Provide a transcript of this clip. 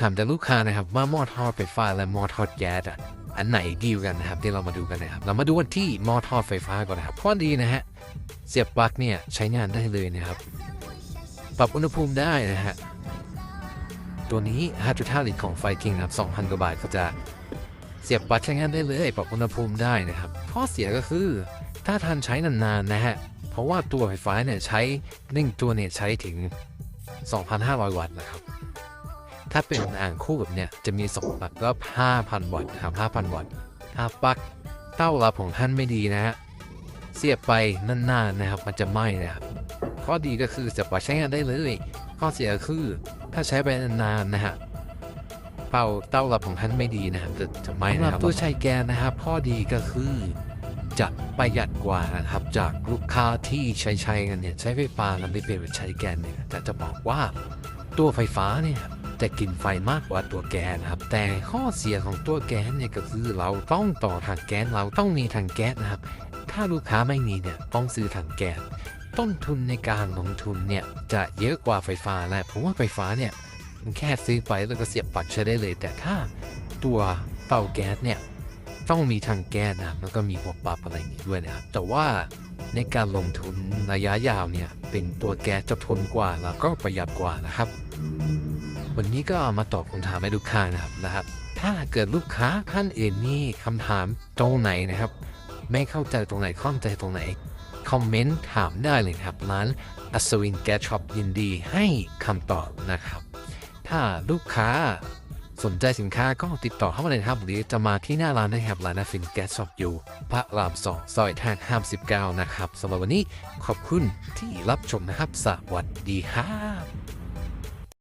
ถามแต่ลูกค้านะครับว่าหม้อทอดไฟฟ้าและหม้อทอดแก๊สอะอันไหนดีกันนะครับที่เรามาดูกันนะครับ เรามาดูกันที่หม้อทอดไฟฟ้าก่อนนะครับข้อดีนะฮะเสียบปลั๊กเนี่ยใช้งานได้เลยนะครับ ปรับอุณหภูมิได้นะฮะตัวนี้ 5.5 ลิตรของไฟกิงนะครับ 2,000 กว่าบาทก็จะเสียบปลั๊กใช้งานได้เลย ปรับอุณหภูมิได้นะครับ ข้อเสียก็คือถ้าทานใช้นานๆนะฮะเพราะว่าตัวไฟฟ้าเนี่ยใช้หนึ่งตัวเนี่ยใช้ถึง 2,500 วัตต์นะครับ ถ้าเป็นอ่างคู่แบบเนี่ยจะมีสองปลั๊กก็5,000 วัตต์ครับ5,000 วัตต์ถ้าปลั๊กเต้ารับของท่านไม่ดีนะฮะเสียบไปนานๆนะครับมันจะไหม้นะครับข้อดีก็คือจะปล่อยใช้งานได้เลย ข้อเสียคือถ้าใช้ไปนานๆนะฮะเป่าเต้ารับของท่านไม่ดีนะครับจะจะไหม้นะครับตัวใช้แกนนะครับ ข้อดีก็คือจะประหยัดกว่านะครับจากลูกค้าที่ใช้ใช้กันเนี่ยใช้ไฟฟ้าแล้วไม่เปลี่ยนเป็นใช้แกนเนี่ยแต่จะบอกว่าตัวไฟฟ้าเนี่ย จะกินไฟมากกว่าตัวแกนนะครับ แต่ข้อเสียของตัวแก๊สเนี่ยก็คือเราต้องต่อถังแก๊สเราต้องมีถังแก๊สนะครับ ถ้าลูกค้าไม่มีเนี่ยต้องซื้อถังแก๊สต้นทุนในการลงทุนเนี่ยจะเยอะกว่าไฟฟ้าและผมว่าไฟฟ้าเนี่ยมันแค่ซื้อไปแล้วก็เสียบปลั๊กใช้ได้เลย แต่ถ้าตัวเตาแก๊สเนี่ยต้องมีถังแก๊สนะแล้วก็มีหัวปลั๊กอะไรนี้ด้วยนะครับแต่ว่าในการลงทุนระยะยาวเนี่ยเป็นตัวแก๊สจะทนกว่าแล้วก็ประหยัดกว่านะครับ วันนี้ก็มาตอบคำถามให้ลูกค้านะครับนะครับ ถ้าเกิดลูกค้าท่านอื่นนี่คำถามตรงไหนนะครับ ไม่เข้าใจตรงไหนข้องใจตรงไหน คอมเมนต์ถามได้เลยครับร้านอัศวินแกช็อปยินดีให้คำตอบนะครับ ถ้าลูกค้าสนใจสินค้าก็ติดต่อเข้ามาเลยครับหรือจะมาที่หน้าร้านได้ครับร้านอัศวินแกช็อปอยู่ พระรามสองซอยทางห้ามสิบเก้านะครับสำหรับวันนี้ขอบคุณที่รับชมนะครับ สวัสดีครับ